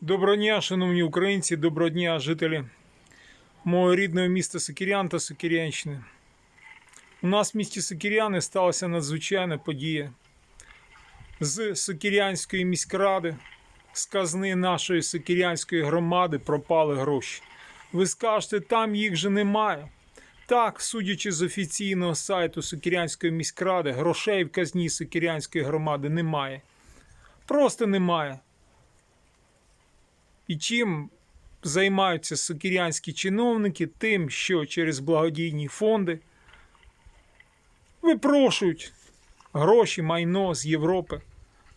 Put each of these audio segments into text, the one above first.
Доброго дня, шановні українці, доброго дня, жителі мого рідного міста Сокирян та Сокирянщини. У нас в місті Сокиряни сталася надзвичайна подія. З Сокирянської міськради, з казни нашої Сокирянської громади пропали гроші. Ви скажете, там їх же немає. Так, судячи з офіційного сайту Сокирянської міськради, грошей в казні Сокирянської громади немає. Просто немає. І чим займаються сокирянські чиновники? Тим, що через благодійні фонди випрошують гроші, майно з Європи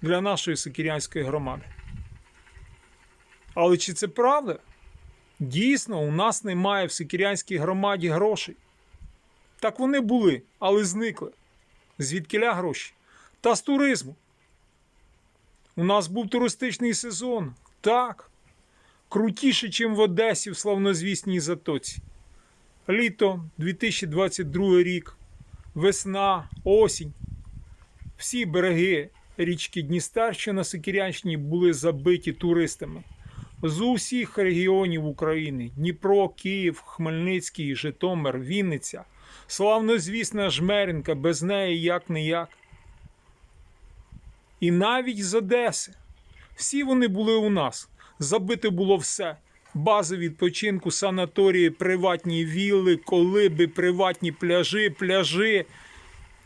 для нашої сокирянської громади. Але чи це правда? Дійсно, у нас немає в сокирянській громаді грошей. Так вони були, але зникли. Звідкиля гроші? Та з туризму. У нас був туристичний сезон. Так крутіше, ніж в Одесі в славнозвісній Затоці. Літо 2022 рік, весна, осінь. Всі береги річки Дністер, що на Сикірянщині, були забиті туристами з усіх регіонів України: Дніпро, Київ, Хмельницький, Житомир, Вінниця, славнозвісна Жмеринка, без неї як не як. І навіть з Одеси. Всі вони були у нас. Забите було все. Бази відпочинку, санаторії, приватні вілли, колиби, приватні пляжі, пляжі.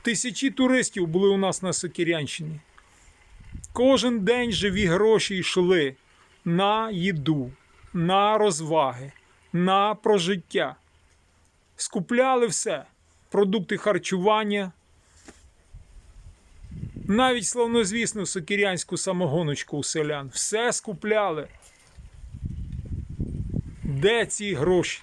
Тисячі туристів були у нас на Сокирянщині. Кожен день живі гроші йшли на їду, на розваги, на прожиття. Скупляли все: продукти харчування, навіть славнозвісну сокирянську самогоночку у селян. Все скупляли. Де ці гроші?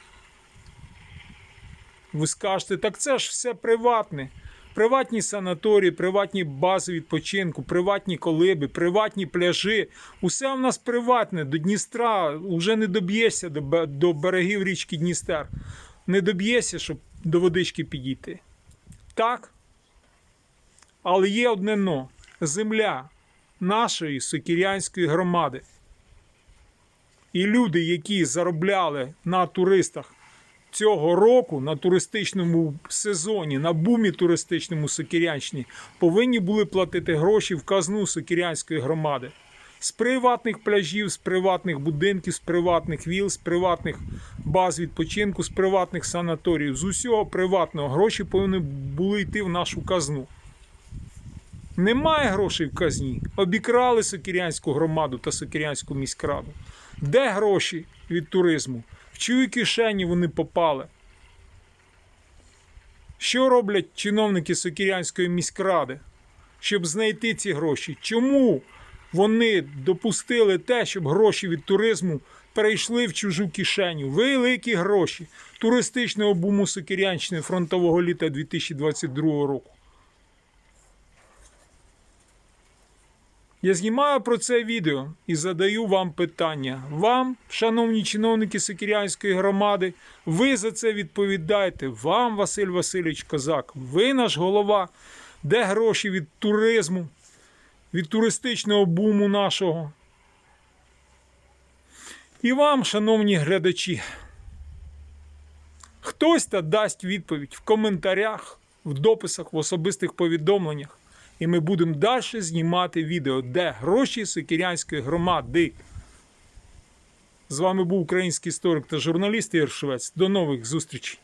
Ви скажете, так це ж все приватне. Приватні санаторії, приватні бази відпочинку, приватні колиби, приватні пляжі. Усе в нас приватне. До Дністра вже не доб'єшся до, берегів річки Дністер. Не доб'єшся, щоб до водички підійти. Так? Але є одне но земля нашої сокірянської громади. І люди, які заробляли на туристах цього року, на туристичному сезоні, на бумі туристичному Сокірянщині, повинні були платити гроші в казну Сокірянської громади. З приватних пляжів, з приватних будинків, з приватних віл, з приватних баз відпочинку, з приватних санаторіїв, з усього приватного гроші повинні були йти в нашу казну. Немає грошей в казні. Обікрали Сокирянську громаду та Сокирянську міськраду. Де гроші від туризму? В чиї кишені вони попали? Що роблять чиновники Сокирянської міськради, щоб знайти ці гроші? Чому вони допустили те, щоб гроші від туризму перейшли в чужу кишеню? Великі гроші туристичного буму Сокирянщини фронтового літа 2022 року. Я знімаю про це відео і задаю вам питання. Вам, шановні чиновники Сокирянської громади, ви за це відповідаєте. Вам, Василь Васильович Козак, ви наш голова. Де гроші від туризму, від туристичного буму нашого? І вам, шановні глядачі, хтось та дасть відповідь в коментарях, в дописах, в особистих повідомленнях. І ми будемо далі знімати відео, де гроші Сокирянської громади. З вами був український історик та журналіст Ігор. До нових зустрічей.